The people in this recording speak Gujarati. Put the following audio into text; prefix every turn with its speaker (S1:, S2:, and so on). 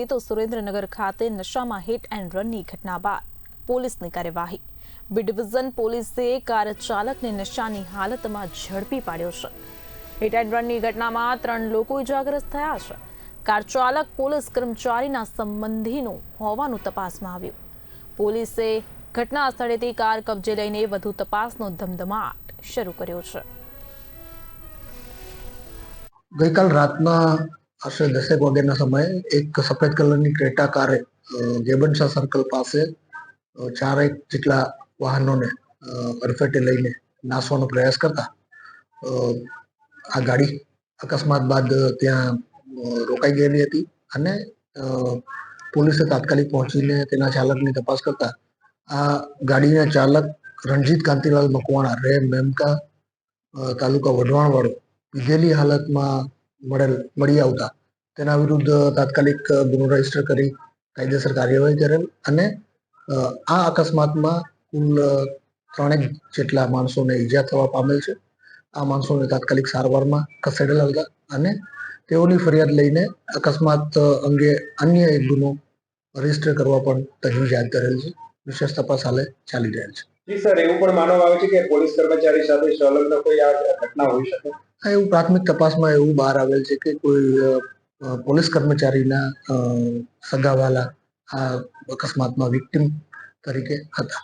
S1: તો સુરેન્દ્રનગર ખાતે નશામાં હિટ એન્ડ રનની ઘટના બાદ પોલીસની કાર્યવાહી. બી ડિવિઝન પોલીસે કાર ચાલકને નશાની હાલતમાં ઝડપી પાડ્યો છે. હિટ એન્ડ રનની ઘટનામાં ત્રણ લોકો ઇજાગ્રસ્ત થયા છે. કાર ચાલક પોલીસ કર્મચારીના સંબંધીનું હોવાનું તપાસમાં આવ્યું. પોલીસે ઘટના સ્થળેથી કાર કબજે લઈને વધુ તપાસનો ધમધમાટ શરૂ કર્યો છે.
S2: ગઈકાલ રાતના આશરે દસેક વાગ્યાના સમયે એક સફેદ કલરની ક્રેટા કારે અ, સર્કલ પાસે ચાર ચારેક જેટલા વાહનોને અડફેટે લઈને નાસવાનો પ્રયાસ કરતા આ ગાડી અકસ્માત બાદ ત્યાં રોકાઈ ગયેલી હતી અને પોલીસે તાત્કાલિક પહોંચીને તેના ચાલકની તપાસ કરતા આ ગાડીના ચાલક રણજીત કાંતિલાલ મકવાણા રે મેમકા તાલુકા વઢવાણવાળો પીધેલી હાલતમાં મળેલ, મળી આવતા. તેના વિરુદ્ધ તાત્કાલિક ગુનો રજિસ્ટર કરી કાયદેસર કાર્યવાહી કરેલ અને આ અકસ્માતમાં કુલ ત્રણેક જેટલા માણસોને ઈજા થવા પામેલ છે. આ માણસોને તાત્કાલિક સારવારમાં ખસેડેલા હતા અને તેઓની ફરિયાદ લઈને અકસ્માત અંગે અન્ય એક ગુનો રજિસ્ટર કરવા પણ તજવીજ હાથ ધરેલ છે. વિશેષ તપાસ હાલે ચાલી રહેલ છે.
S3: જી સર, એવું પણ માનવામાં આવે છે કે પોલીસ કર્મચારી સાથે સંલગ્ન કોઈ આ ઘટના હોઈ શકે?
S2: એવું પ્રાથમિક તપાસમાં એવું બહાર આવેલ છે કે કોઈ પોલીસ કર્મચારીના સગાવાલા આ અકસ્માતમાં વિક્ટિમ તરીકે હતા.